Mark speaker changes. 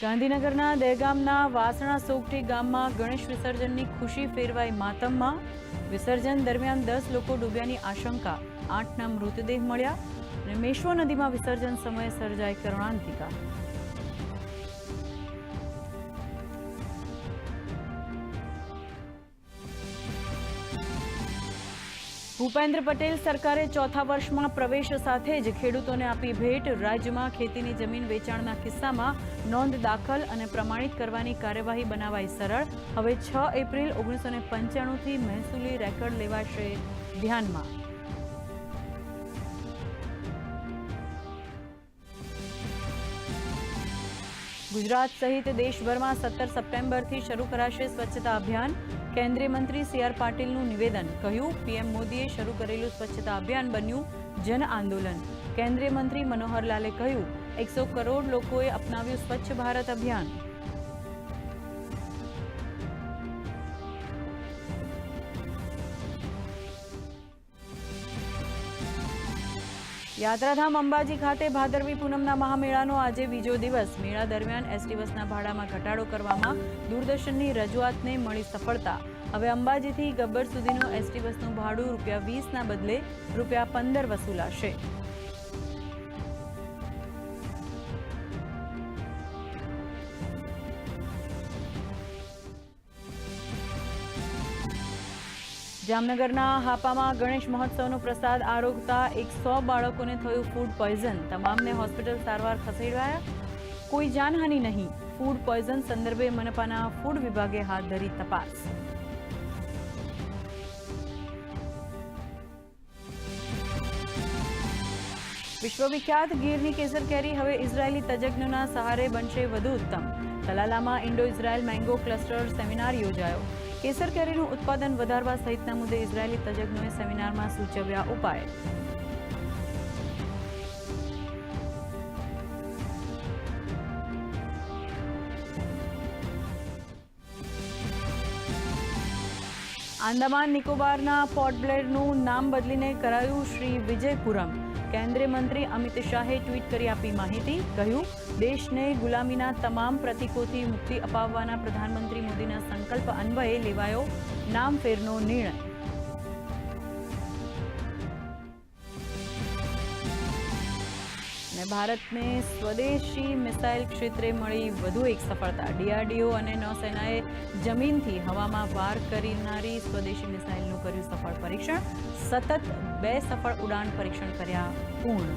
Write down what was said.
Speaker 1: ગાંધીનગરના દહેગામના વાસણા સોગઠી ગામમાં ગણેશ વિસર્જનની ખુશી ફેરવાઈ માતમમાં. વિસર્જન દરમિયાન દસ લોકો ડૂબ્યાની આશંકા. આઠના મૃતદેહ મળ્યા. અને મેશ્વો નદીમાં વિસર્જન સમયે સર્જાઈ કરુણાંતિકા. ભૂપેન્દ્ર પટેલ સરકારે ચોથા વર્ષમાં પ્રવેશ સાથે જ ખેડૂતોને આપી ભેટ. રાજ્યમાં ખેતીની જમીન વેચાણના કિસ્સામાં નોંધ દાખલ અને પ્રમાણિત કરવાની કાર્યવાહી બનાવાઈ સરળ. હવે છ એપ્રિલ ઓગણીસો પંચાણુંથી મહેસૂલી રેકર્ડ લેવાશે ધ્યાનમાં. ગુજરાત સહિત દેશભરમાં સત્તર સપ્ટેમ્બરથી શરૂ કરાશે સ્વચ્છતા અભિયાન. કેન્દ્રીય મંત્રી સી આર પાટીલનું નિવેદન. કહ્યું, પીએમ મોદીએ શરૂ કરેલું સ્વચ્છતા અભિયાન બન્યું જન આંદોલન. કેન્દ્રીય મંત્રી મનોહરલાલે કહ્યું, એકસો કરોડ લોકોએ અપનાવ્યું સ્વચ્છ ભારત અભિયાન. યાત્રાધામ અંબાજી ખાતે ભાદરવી પૂનમના મહામેળાનો આજે બીજો દિવસ. મેળા દરમિયાન એસટી બસના ભાડામાં ઘટાડો કરવામાં દૂરદર્શનની રજૂઆતને મળી સફળતા. હવે અંબાજીથી ગબ્બર સુધીનું એસટી બસનું ભાડું રૂપિયા વીસના બદલે રૂપિયા પંદર વસૂલાશે. જામનગરના હાપામાં ગણેશ મહોત્સવનો પ્રસાદ આરોગતા એકસો બાળકોને થયું ફૂડ પોઈઝન તમામને હોસ્પિટલ સારવાર ખસેડાયા? કોઈ જાનહાનિ નહીં. ફૂડ પોઈઝન સંદર્ભે મનપાના ફૂડ વિભાગે હાથ ધરી તપાસ. વિશ્વવિખ્યાત ગીરની કેસર કેરી હવે ઇઝરાયેલી તજજ્ઞોના સહારે બનશે વધુ ઉત્તમ. તલાલામાં Indo Israel mango cluster seminar યોજાયો. કેસર કેરીનું ઉત્પાદન વધારવા સહિતના મુદ્દે ઇઝરાયેલી તજજ્ઞોએ સેમિનારમાં સૂચવ્યા ઉપાય. આંદામાન નિકોબારના પોર્ટ બ્લેરનું નામ બદલીને કરાયું શ્રી વિજયપુરમ. કેન્દ્રીય મંત્રી અમિત શાહે ટ્વીટ કરી આપી માહિતી, કહ્યું, દેશને ગુલામીના તમામ પ્રતીકોથી મુક્તિ અપાવવાના પ્રધાનમંત્રી મોદીના સંકલ્પ અન્વયે લેવાયો નામ ફેરનો નિર્ણય. અને ભારતને સ્વદેશી મિસાઇલ ક્ષેત્રે મળી વધુ એક સફળતા. ડીઆરડીઓ અને નૌસેનાએ જમીનથી હવામાં વાર કરનારી સ્વદેશી મિસાઇલનું કર્યું સફળ પરીક્ષણ. સતત બે સફળ ઉડાન પરીક્ષણ કર્યા પૂર્ણ.